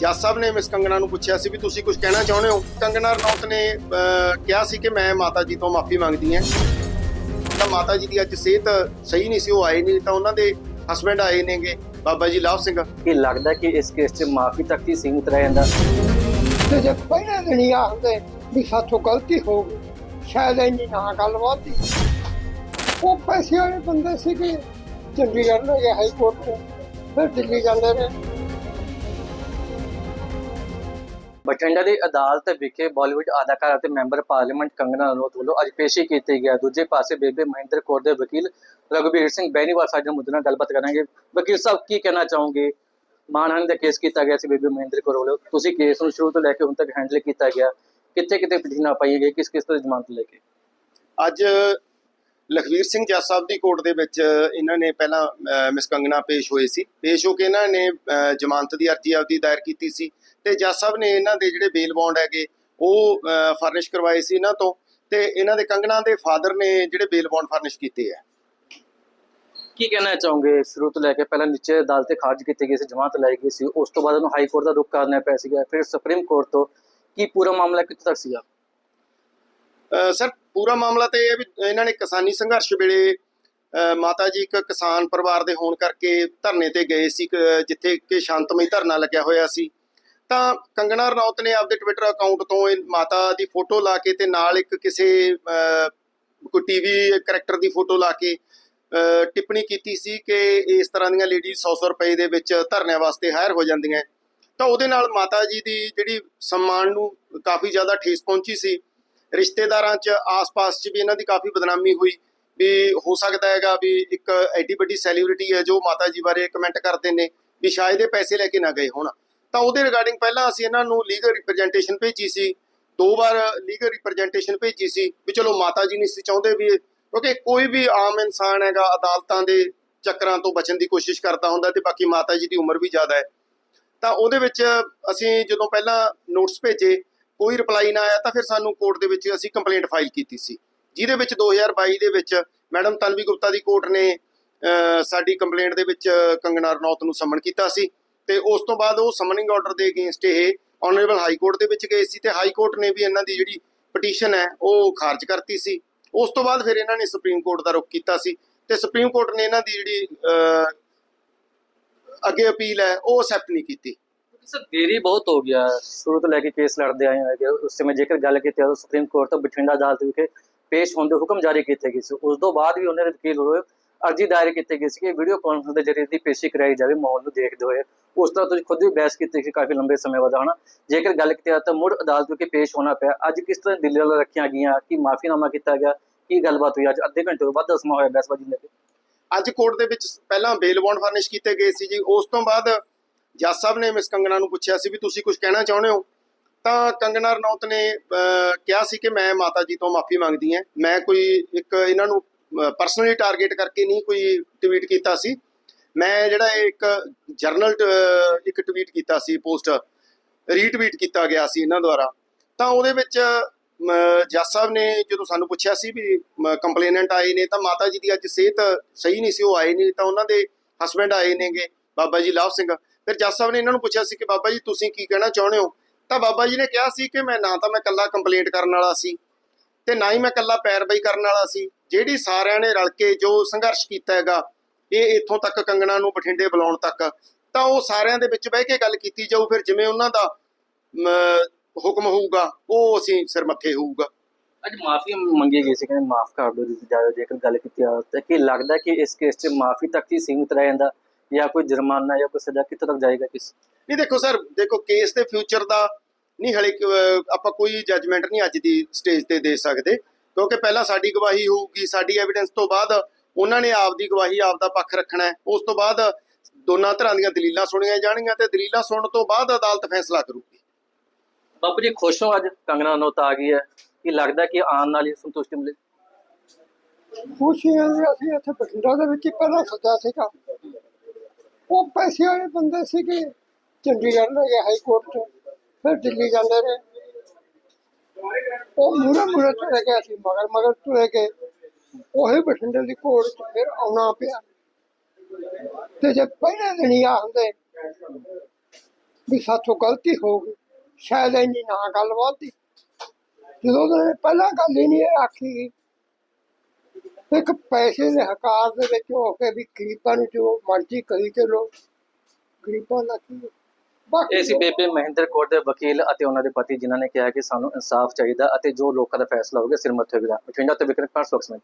ਜੱਜ ਸਾਹਿਬ ਨੇ ਮਿਸ ਕੰਗਣਾ ਨੂੰ ਪੁੱਛਿਆ ਸੀ ਵੀ ਤੁਸੀਂ ਕੁਝ ਕਹਿਣਾ ਚਾਹੁੰਦੇ ਹੋ? ਕੰਗਨਾ ਰਣੌਤ ਨੇ ਕਿਹਾ ਸੀ ਕਿ ਮੈਂ ਮਾਤਾ ਜੀ ਤੋਂ ਮਾਫੀ ਮੰਗਦੀ ਹਾਂ। ਤਾਂ ਮਾਤਾ ਜੀ ਦੀ ਅੱਜ ਸਿਹਤ ਸਹੀ ਨਹੀਂ ਸੀ ਉਹ ਆਏ ਨਹੀਂ ਤਾਂ ਉਹਨਾਂ ਦੇ ਹਸਬੰਡ ਆਏ ਨੇਗੇ ਬਾਬਾ ਜੀ ਲਾਭ ਸਿੰਘ। ਕਿ ਲੱਗਦਾ ਕਿ ਇਸ ਕੇਸ 'ਚ ਮਾਫੀ ਤੱਕ ਹੀ ਸੀਮਿਤ ਰਹਿ ਜਾਂਦਾ। ਤੇ ਜੇ ਪਹਿਲੇ ਦਿਨ ਹੀ ਆਖਦੇ ਵੀ ਸਾਥੋਂ ਗਲਤੀ ਹੋ ਗਈ ਸ਼ਾਇਦ ਇੰਨੀ ਨਾ ਗੱਲ ਵਾਦੀ ਉਹ ਪੈਸੇ ਵਾਲੇ ਬੰਦੇ ਸੀਗੇ ਚੰਡੀਗੜ੍ਹ ਲੈ ਗਏ ਹਾਈ ਕੋਰਟ ਤੋਂ ਫਿਰ ਦਿੱਲੀ ਜਾਂਦੇ ਨੇ ਬਠਿੰਡਾ ਦੀ ਅਦਾਲਤ ਵਿਖੇ ਬਾਲੀਵੁੱਡ ਅਦਾਕਾਰ ਅਤੇ ਮੈਂਬਰ ਪਾਰਲੀਮੈਂਟ ਕੰਗਨਾ ਰਣੌਤ ਵੱਲੋਂ ਅੱਜ ਪੇਸ਼ੀ ਕੀਤੀ ਗਿਆ ਦੂਜੇ ਪਾਸੇ ਬੇਬੇ ਮਹਿੰਦਰ ਕੌਰ ਦੇ ਵਕੀਲ ਰਘੁਬੀਰ ਸਿੰਘ ਬੈਨੀਵਾਲ ਸਾਡੇ ਮੁੱਦੇ ਨਾਲ ਗੱਲਬਾਤ ਕਰਾਂਗੇ। ਵਕੀਲ ਸਾਹਿਬ, ਕੀ ਕਹਿਣਾ ਚਾਹੋਗੇ? ਮਾਨਹਾਨ ਦਾ ਕੇਸ ਕੀਤਾ ਗਿਆ ਸੀ ਬੇਬੇ ਮਹਿੰਦਰ ਕੌਰ ਵੱਲੋਂ। ਤੁਸੀਂ ਕੇਸ ਨੂੰ ਸ਼ੁਰੂ ਤੋਂ ਲੈ ਕੇ ਹੁਣ ਤੱਕ ਹੈਂਡਲ ਕੀਤਾ ਗਿਆ। ਕਿੱਥੇ ਕਿੱਥੇ ਪਟੀਸ਼ਨਾਂ ਪਾਈਆਂ ਗਈ ਕਿਸ ਕਿਸ ਤਰ੍ਹਾਂ ਜ਼ਮਾਨਤ ਲੈ ਕੇ? ਅੱਜ ਲਖਵੀਰ ਸਿੰਘ ਜੱਜ ਸਾਹਿਬ ਦੀ ਕੋਰਟ ਦੇ ਵਿੱਚ ਇਹਨਾਂ ਨੇ ਪਹਿਲਾਂ ਮਿਸ ਕੰਗਣਾ ਪੇਸ਼ ਹੋਏ ਸੀ। ਪੇਸ਼ ਹੋ ਕੇ ਇਹਨਾਂ ਨੇ ਜ਼ਮਾਨਤ ਦੀ ਅਰਜ਼ੀ ਆਪਦੀ ਦਾਇਰ ਕੀਤੀ ਸੀ ਤੇ ਜੱਜ ਸਾਹਿਬ ਨੇ ਇਹਨਾਂ ਦੇ ਜਿਹੜੇ ਬੇਲ ਬੌਂਡ ਹੈਗੇ, ਉਹ ਫਰਨਿਸ਼ ਕਰਵਾਏ ਸੀ ਇਹਨਾਂ ਤੋਂ ਤੇ ਇਹਨਾਂ ਦੇ ਕੰਗਣਾ ਦੇ ਫਾਦਰ ਨੇ ਜਿਹੜੇ ਬੇਲ ਬੌਂਡ ਫਰਨਿਸ਼ ਕੀਤੇ ਆ। ਕੀ ਕਹਿਣਾ ਚਾਹੋਗੇ? ਸ਼ੁਰੂ ਤੋਂ ਲੈ ਕੇ ਪਹਿਲਾਂ ਨੀਚੇ ਅਦਾਲਤ ਖਾਰਜ ਕੀਤੇ ਗਏ ਸੀ, ਜਮਾਨਤ ਲਾਈ ਗਈ ਸੀ, ਉਸ ਤੋਂ ਬਾਅਦ ਉਹਨੂੰ ਹਾਈ ਕੋਰਟ ਦਾ ਰੁਖ ਕਰਨਾ ਪਿਆ ਸੀਗਾ। ਫਿਰ ਸੁਪਰੀਮ ਕੋਰਟ ਤੋਂ ਕੀ ਪੂਰਾ ਮਾਮਲਾ ਕਿੱਥੇ ਤੱਕ ਸੀਗਾ? ਸਰ ਪੂਰਾ ਮਾਮਲਾ ਤੇ ਇਹ ਹੈ ਵੀ ਇਹਨਾਂ ਨੇ ਕਿਸਾਨੀ ਸੰਘਰਸ਼ ਵੇਲੇ ਮਾਤਾ ਜੀ ਇੱਕ ਕਿਸਾਨ ਪਰਿਵਾਰ ਦੇ ਹੋਣ ਕਰਕੇ ਧਰਨੇ ਤੇ ਗਏ ਸੀ ਕ- ਜਿੱਥੇ ਕਿ ਸ਼ਾਂਤਮਈ ਧਰਨਾ ਲੱਗਿਆ ਹੋਇਆ ਸੀ। ਤਾਂ ਕੰਗਣਾ ਰਣੌਤ ਨੇ ਆਪਦੇ ਟਵਿੱਟਰ ਅਕਾਊਂਟ ਤੋਂ ਇਹ ਮਾਤਾ ਦੀ ਫੋਟੋ ਲਾ ਕੇ ਤੇ ਨਾਲ ਇੱਕ ਕਿਸੇ ਅਹ, ਕੋਈ ਟੀਵੀ ਕਰੈਕਟਰ ਦੀ ਫੋਟੋ ਲਾ ਕੇ ਟਿੱਪਣੀ ਕੀਤੀ ਸੀ ਕਿ ਇਸ ਤਰ੍ਹਾਂ ਦੀਆਂ ਲੇਡੀਜ਼ 100-100 ਰੁਪਏ ਦੇ ਵਿੱਚ ਧਰਨਿਆਂ ਵਾਸਤੇ ਹਾਇਰ ਹੋ ਜਾਂਦੀਆਂ। ਤਾਂ ਉਹਦੇ ਨਾਲ ਮਾਤਾ ਜੀ ਦੀ ਜਿਹੜੀ ਸਨਮਾਨ ਨੂੰ ਕਾਫੀ ਜ਼ਿਆਦਾ ਠੇਸ ਪਹੁੰਚੀ ਸੀ। ਰਿਸ਼ਤੇਦਾਰਾਂ 'ਚ ਆਸ-ਪਾਸ 'ਚ ਵੀ ਇਹਨਾਂ ਦੀ ਕਾਫੀ ਬਦਨਾਮੀ ਹੋਈ ਵੀ ਹੋ ਸਕਦਾ ਹੈਗਾ ਵੀ ਇੱਕ ਐਡੀ ਵੱਡੀ ਸੈਲੀਬ੍ਰਿਟੀ ਹੈ ਜੋ ਮਾਤਾ ਜੀ ਬਾਰੇ ਕਮੈਂਟ ਕਰਦੇ ਨੇ ਵੀ ਸ਼ਾਇਦ ਇਹ ਪੈਸੇ ਲੈ ਕੇ ਨਾ ਗਏ ਹੋਣ। ਤਾਂ ਉਹਦੇ ਰਿਗਾਰਡਿੰਗ ਪਹਿਲਾਂ ਅਸੀਂ ਇਹਨਾਂ ਨੂੰ ਲੀਗਲ ਰਿਪਰੈਜ਼ੈਂਟੇਸ਼ਨ ਭੇਜੀ ਸੀ, ਦੋ ਵਾਰ ਲੀਗਲ ਰਿਪਰੈਜ਼ੈਂਟੇਸ਼ਨ ਭੇਜੀ ਸੀ ਵੀ ਚਲੋ ਮਾਤਾ ਜੀ ਨਹੀਂ ਸੀ ਚਾਹੁੰਦੇ ਵੀ ਕਿਉਂਕਿ ਕੋਈ ਵੀ ਆਮ ਇਨਸਾਨ ਹੈਗਾ ਅਦਾਲਤਾਂ ਦੇ ਚੱਕਰਾਂ ਤੋਂ ਬਚਣ ਦੀ ਕੋਸ਼ਿਸ਼ ਕਰਦਾ ਹੁੰਦਾ ਤੇ ਬਾਕੀ ਮਾਤਾ ਜੀ ਦੀ ਉਮਰ ਵੀ ਜ਼ਿਆਦਾ ਹੈ। ਤਾਂ ਉਹਦੇ ਵਿੱਚ ਅਸੀਂ ਜਦੋਂ ਪਹਿਲਾਂ ਨੋਟਸ ਭੇਜੇ ਕੋਈ ਰਿਪਲਾਈ ਨਾ ਆਇਆ ਤਾਂ ਫਿਰ ਸਾਨੂੰ ਕੋਰਟ ਦੇ ਵਿੱਚ ਅਸੀਂ ਕੰਪਲੇਂਟ ਫਾਈਲ ਕੀਤੀ ਸੀ। ਜਿਹਦੇ ਵਿੱਚ 2022 ਦੇ ਵਿੱਚ ਮੈਡਮ ਤਨਵੀ ਗੁਪਤਾ ਦੀ ਕੋਰਟ ਨੇ ਸਾਡੀ ਕੰਪਲੇਂਟ ਦੇ ਵਿੱਚ ਕੰਗਣਾ ਰਣੌਤ ਨੂੰ ਸਮਨ ਕੀਤਾ ਸੀ ਤੇ ਉਸ ਤੋਂ ਬਾਅਦ ਉਹ ਸਮਨਿੰਗ ਆਰਡਰ ਦੇ ਅਗੇਂਸਟ ਇਹ ਆਨਰੇਬਲ ਹਾਈ ਕੋਰਟ ਦੇ ਵਿੱਚ ਗਏ ਸੀ ਤੇ ਹਾਈ ਕੋਰਟ ਨੇ ਵੀ ਇਹਨਾਂ ਦੀ ਜਿਹੜੀ ਪਟੀਸ਼ਨ ਹੈ ਉਹ ਖਾਰਜ ਕਰਤੀ ਸੀ। ਉਸ ਤੋਂ ਬਾਅਦ ਫਿਰ ਇਹਨਾਂ ਨੇ ਸੁਪਰੀਮ ਕੋਰਟ ਦਾ ਰੁਖ ਕੀਤਾ ਸੀ ਤੇ ਸੁਪਰੀਮ ਕੋਰਟ ਨੇ ਇਹਨਾਂ ਦੀ ਜਿਹੜੀ ਅੱਗੇ ਅਪੀਲ ਹੈ ਉਹ ਅਸੈਪਟ ਨਹੀਂ ਕੀਤੀ। ਸਰ, ਦੇਰੀ ਬਹੁਤ ਹੋ ਗਿਆ ਸ਼ੁਰੂ ਤੋਂ ਲੈ ਕੇ ਕੇਸ ਲੜਦੇ ਆਏ ਹੋਏ ਉਸ ਸਮੇਂ ਜੇਕਰ ਗੱਲ ਕੀਤੀ ਤਾਂ ਸੁਪਰੀਮ ਕੋਰਟ ਤੋਂ ਬਠਿੰਡਾ ਅਦਾਲਤ ਵਿਖੇ ਪੇਸ਼ ਹੋਣ ਦੇ ਹੁਕਮ ਜਾਰੀ ਕੀਤੇ ਗਏ ਸੀ। ਉਸ ਤੋਂ ਬਾਅਦ ਵੀ ਉਹਨਾਂ ਦੇ ਵਕੀਲ ਹੋਏ ਅਰਜੀ ਦਾਇਰ ਕੀਤੀ ਗਈ ਸੀ ਕਿ ਵੀਡੀਓ ਕਾਨਫਰੰਸ ਦੇ ਜ਼ਰੀਏ ਦੀ ਪੇਸ਼ੀ ਕਰਾਈ ਜਾਵੇ, ਮਾਹੌਲ ਨੂੰ ਦੇਖਦੇ ਹੋਏ। ਉਸ ਤਰ੍ਹਾਂ ਤੁਸੀਂ ਖੁਦ ਵੀ ਬਹਿਸ ਕੀਤੀ ਸੀ ਕਾਫੀ ਲੰਬੇ ਸਮੇਂ ਬਾਅਦ, ਹਨਾ? ਜੇਕਰ ਗੱਲ ਕੀਤੀ ਤਾਂ ਮੁੜ ਅਦਾਲਤ ਵਿਖੇ ਪੇਸ਼ ਹੋਣਾ ਪਿਆ। ਅੱਜ ਕਿਸ ਤਰ੍ਹਾਂ ਦਿੱਲੀ ਵਾਲਾ ਰੱਖੀਆਂ ਗਈਆਂ? ਕਿ ਮਾਫੀਨਾਮਾ ਕੀਤਾ ਗਿਆ? ਕੀ ਗੱਲਬਾਤ ਹੋਈ ਅੱਜ? ਅੱਧੇ ਘੰਟੇ ਤੋਂ ਵੱਧ ਦਾ ਸਮਾਂ ਹੋਇਆ ਬਹਿਸਬਾਜ਼ੀ ਲੈ ਕੇ। ਅੱਜ ਕੋਰਟ ਦੇ ਵਿੱਚ ਪਹਿਲਾਂ ਬੇਲ ਬੌਂਡ ਫਰਨਿਸ਼ ਕੀਤੇ ਗਏ ਸੀ ਜੀ। ਉਸ ਤੋਂ ਬਾਅਦ ਜੱਜ ਸਾਹਿਬ ਨੇ ਮਿਸ ਕੰਗਣਾ ਨੂੰ ਪੁੱਛਿਆ ਸੀ ਵੀ ਤੁਸੀਂ ਕੁਝ ਕਹਿਣਾ ਚਾਹੁੰਦੇ ਹੋ? ਤਾਂ ਕੰਗਣਾ ਰਣੌਤ ਨੇ ਕਿਹਾ ਸੀ ਕਿ ਮੈਂ ਮਾਤਾ ਜੀ ਤੋਂ ਮਾਫੀ ਮੰਗਦੀ ਹਾਂ। ਮੈਂ ਕੋਈ ਇੱਕ ਇਹਨਾਂ ਨੂੰ ਪਰਸਨਲੀ ਟਾਰਗੇਟ ਕਰਕੇ ਨਹੀਂ ਕੋਈ ਟਵੀਟ ਕੀਤਾ ਸੀ। ਮੈਂ ਜਿਹੜਾ ਇਹ ਇੱਕ ਜਰਨਲ ਇੱਕ ਟਵੀਟ ਕੀਤਾ ਸੀ ਪੋਸਟ ਰੀਟਵੀਟ ਕੀਤਾ ਗਿਆ ਸੀ ਇਹਨਾਂ ਦੁਆਰਾ। ਤਾਂ ਉਹਦੇ ਵਿੱਚ ਮ, ਜੱਜ ਸਾਹਿਬ ਨੇ ਜਦੋਂ ਸਾਨੂੰ ਪੁੱਛਿਆ ਸੀ ਵੀ ਕੰਪਲੇਨੈਂਟ ਆਏ ਨੇ ਤਾਂ ਮਾਤਾ ਜੀ ਦੀ ਅੱਜ ਸਿਹਤ ਸਹੀ ਨਹੀਂ ਸੀ ਉਹ ਆਏ ਨਹੀਂ ਤਾਂ ਉਹਨਾਂ ਦੇ ਹਸਬੰਡ ਆਏ ਨੇਗੇ ਬਾਬਾ ਜੀ ਲਾਭ ਸਿੰਘ। ਫਿਰ ਜੱਜ ਸਾਹਿਬ ਨੇ ਇਹਨਾਂ ਨੂੰ ਪੁੱਛਿਆ ਸੀ ਕਿ ਬਾਬਾ ਜੀ ਤੁਸੀਂ ਕੀ ਕਹਿਣਾ ਚਾਹੁੰਦੇ ਹੋ? ਤਾਂ ਬਾਬਾ ਜੀ ਨੇ ਕਿਹਾ ਸੀ ਕਿ ਮੈਂ ਨਾ ਤਾਂ ਮੈਂ ਕੱਲਾ ਕੰਪਲੇਂਟ ਕਰਨ ਵਾਲਾ ਸੀ ਤੇ ਨਾ ਹੀ ਮੈਂ ਕੱਲਾ ਪੈਰਵਾਈ ਕਰਨ ਵਾਲਾ ਸੀ। ਜਿਹੜੀ ਸਾਰਿਆਂ ਨੇ ਰਲ ਕੇ ਜੋ ਸੰਘਰਸ਼ ਕੀਤਾ ਹੈਗਾ, ਇਹ ਇੱਥੋਂ ਤੱਕ ਕੰਗਣਾ ਨੂੰ ਬਠਿੰਡੇ ਬੁਲਾਉਣ ਤੱਕ, ਤਾਂ ਉਹ ਸਾਰਿਆਂ ਦੇ ਵਿੱਚ ਬਹਿ ਕੇ ਗੱਲ ਕੀਤੀ ਜਾਊ, ਫਿਰ ਜਿਵੇਂ ਉਹਨਾਂ ਦਾ ਹੁਕਮ ਹੋਊਗਾ, ਉਹ ਅਸੀਂ ਸਿਰ ਮੱਥੇ ਹੋਊਗਾ। ਅੱਜ ਮਾਫੀ ਮੰਗੀ ਗਈ ਸੀ ਕਿ ਮਾਫ ਕਰ ਦਿਓ ਜੀ, ਜਾਇਓ, ਜੇਕਰ ਗੱਲ ਕੀਤੀ ਆ ਤਾਂ ਕੀ ਲੱਗਦਾ ਕਿ ਇਸ ਕੇਸ 'ਚ ਮਾਫੀ ਤੱਕ ਹੀ ਸੀਮਿਤ ਰਹਿ ਜਾਂਦਾ। ਜਾਂ ਕੋਈ ਜੁਰਮਾਨਾ ਜਾਂ ਕੋਈ ਸਜ਼ਾ ਕਿੱਥੇ ਤੱਕ ਜਾਏਗਾ ਕਿਸ ਨਹੀਂ ਦੇਖੋ ਸਰ ਦੇਖੋ ਕੇਸ ਦੇ ਫਿਊਚਰ ਦਾ ਨਹੀਂ ਹਲੇ ਕਿ, ਅਹ, ਆਪਾਂ ਕੋਈ ਜੱਜਮੈਂਟ ਨਹੀਂ ਅੱਜ ਦੀ ਸਟੇਜ ਤੇ ਦੇ ਸਕਦੇ। ਕਿਉਂਕਿ ਪਹਿਲਾਂ ਸਾਡੀ ਗਵਾਹੀ ਹੋਊਗੀ ਸਾਡੀ ਐਵੀਡੈਂਸ ਤੋਂ ਬਾਅਦ ਉਹਨਾਂ ਨੇ ਆਪਦੀ ਗਵਾਹੀ ਆਪਦਾ ਪੱਖ ਰੱਖਣਾ ਹੈ। ਉਸ ਤੋਂ ਬਾਅਦ ਦੋਨਾਂ ਤਰ੍ਹਾਂ ਦੀਆਂ ਦਲੀਲਾਂ ਸੁਣੀਆਂ ਜਾਣਗੀਆਂ ਤੇ ਦਲੀਲਾਂ ਸੁਣਨ ਤੋਂ ਬਾਅਦ ਅਦਾਲਤ ਫੈਸਲਾ ਕਰੂਗੀ। ਬਾਪੂ ਜੀ ਖੁਸ਼ ਹੋ ਅੱਜ? ਕੰਗਨਾ ਨੋਤ ਆ ਗਈ ਹੈ। ਕੀ ਲੱਗਦਾ ਕਿ ਆਉਣ ਨਾਲ ਹੀ ਸੰਤੁਸ਼ਟੀ ਮਿਲੇ? ਖੁਸ਼ੀਆਂ ਦੇ ਅਸੀਂ ਇੱਥੇ ਬਠਿੰਡਾ ਦੇ ਵਿੱਚ ਹੀ ਪਹਿਲਾਂ ਸੱਦਾ ਸੀਗਾ। ਉਹ ਪੈਸੇ ਵਾਲੇ ਬੰਦੇ ਸੀਗੇ। ਚੰਡੀਗੜ੍ਹ ਲੈ ਗਏ ਹਾਈ ਕੋਰਟ ਤੋਂ ਫਿਰ ਦਿੱਲੀ ਜਾਂਦੇ ਰਹੇ। ਉਹ ਮੂਰੇ ਮੂਰੇ ਤੁਰੇ ਗਏ ਸੀ ਮਗਰ ਮਗਰ ਤੁਰੇ ਗਏ। ਉਹੀ ਬਠਿੰਡੇ ਦੀ ਕੋਰਟ 'ਚ ਫਿਰ ਆਉਣਾ ਪਿਆ। ਤੇ ਜੇ ਪਹਿਲੇ ਦਿਨ ਹੀ ਆਖਦੇ ਵੀ ਸਾਥੋਂ ਗਲਤੀ ਹੋ ਗਈ, ਸ਼ਾਇਦ ਇੰਨੀ ਨਾ ਗੱਲ ਵਧਦੀ ਜਦੋਂ ਉਹਨਾਂ ਪਹਿਲਾਂ ਗੱਲ ਹੀ ਨਹੀਂ ਇਹ ਆਖੀ। ਇੱਕ ਪੈਸੇ ਦੇ ਹਕਾਰ ਦੇ ਵਿੱਚ ਹੋ ਕੇ ਵੀ ਗਰੀਬਾਂ ਨੂੰ ਜੋ ਮਰਜ਼ੀ ਕਰੀ ਚਲੋ। ਗਰੀਬਾਂ ਦਾ ਕੀ ਹੈ? ਬਾਕੀ ਇਹ ਸੀ ਬੇਬੇ ਮਹਿੰਦਰ ਕੌਰ ਦੇ ਵਕੀਲ ਅਤੇ ਉਹਨਾਂ ਦੇ ਪਤੀ ਜਿਨ੍ਹਾਂ ਨੇ ਕਿਹਾ ਕਿ ਸਾਨੂੰ ਇਨਸਾਫ ਚਾਹੀਦਾ ਅਤੇ ਜੋ ਲੋਕਾਂ ਦਾ ਫੈਸਲਾ ਹੋਵੇਗਾ ਸਿਰ ਮੱਥੇ ਹੋਵੇਗਾ ਬਠਿੰਡਾ ਤੋਂ ਵਿਕਰਮ ਪਾਸ ਸਪੋਕਸਮੈਨ